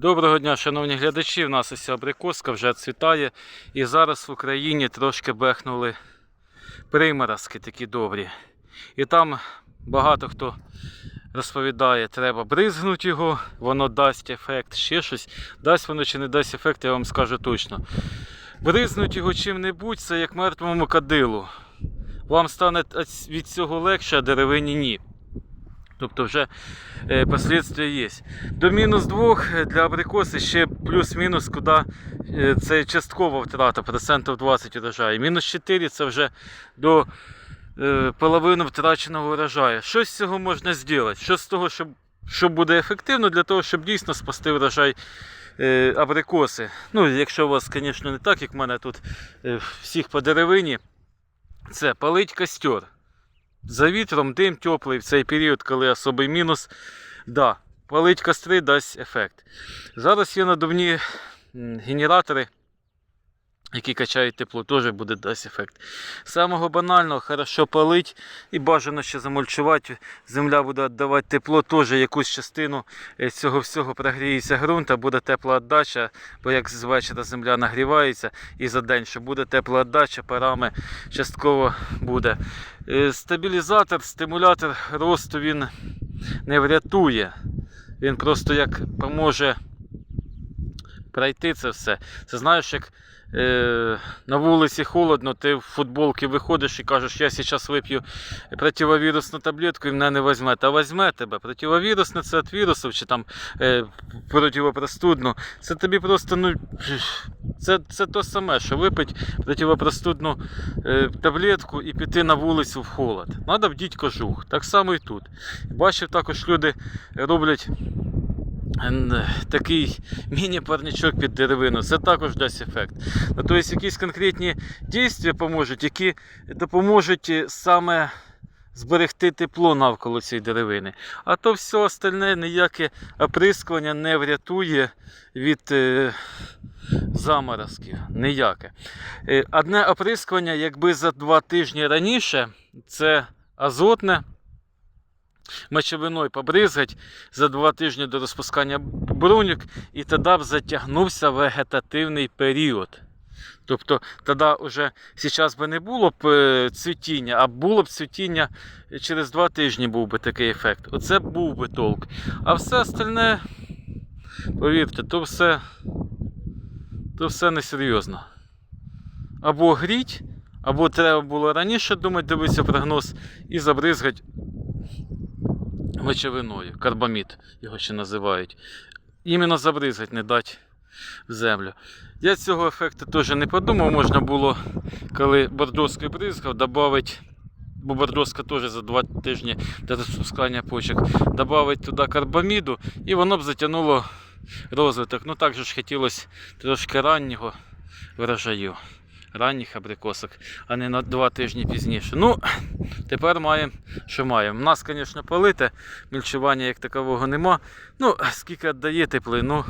Доброго дня, шановні глядачі. У нас ось абрикоска вже цвітає. І зараз в Україні трошки бехнули приморозки такі добрі. І там багато хто розповідає, треба бризгнути його, воно дасть ефект, ще щось. Дасть воно чи не дасть ефект, я вам скажу точно. Бризнуть його чим-небудь, це як мертвому кадилу. Вам стане від цього легше, а деревині ні. Тобто вже е, последствия є. До мінус 2 для абрикоси ще плюс-мінус, куди е, це часткова втрата, процентів 20 урожаю. Мінус 4 це вже до е, половини втраченого урожаю. Що з цього можна зробити? Що з того, щоб, що буде ефективно для того, щоб дійсно спасти врожай е, абрикоси? Ну, якщо у вас, звісно, не так, як в мене тут е, всіх по деревині, це палить костер. За вітром дим теплий в цей період, коли особий мінус. Да, палить костри дасть ефект. Зараз є надувні генератори, які качають тепло, теж буде дасть ефект. Самого банального, хорошо палить і бажано ще замульчувати. Земля буде віддавати тепло, теж якусь частину е, цього всього прогріється ґрунт, а буде тепла віддача, бо як з вечора земля нагрівається і за день, що буде тепла віддача, парами частково буде. Е, Стабілізатор, стимулятор росту він не врятує. Він просто як поможе пройти це все. Це знаєш, як е, на вулиці холодно, ти в футболці виходиш і кажеш, я зараз вип'ю противовірусну таблетку і мене не візьме. Та візьме тебе. Противовірусне це від вірусів чи там е, противопростудну. Це тобі просто ну, це, це то саме, що випити противопростудну е, таблетку і піти на вулицю в холод. Надо вдіть кожух. Так само і тут. Бачив, також люди роблять такий міні-парничок під деревину. Це також дасть ефект. Тобто якісь конкретні дійства поможуть, які допоможуть е, саме зберегти тепло навколо цієї деревини. А то все остальне ніяке оприскування не врятує від е, заморозків. Ніяке. Е, Одне оприскування, якби за два тижні раніше, це азотне. Мочевиною побризгать за два тижні до розпускання бруньок, і тоді б затягнувся вегетативний період. Тобто тоді вже зараз би не було б е, цвітіння, а було б цвітіння через два тижні був би такий ефект. Оце був би толк. А все остальне, повірте, то все, то все несерйозно. Або гріть, або треба було раніше думати, дивитися прогноз і забризгати мочевиною, карбамід його ще називають. Іменно забризгать, не дати в землю. Я цього ефекту теж не подумав, можна було, коли бордоскою бризгав, додати, бо бордоска теж за два тижні до розпускання почок, додати туди карбаміду і воно б затягнуло розвиток. Ну так же ж хотілося трошки раннього врожаю. Ранніх абрикосок, а не на два тижні пізніше. Ну, тепер маємо, що маємо. У нас, звісно, полите, мільчування як такового нема. Ну, скільки віддає теплину,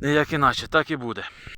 як іначе, так і буде.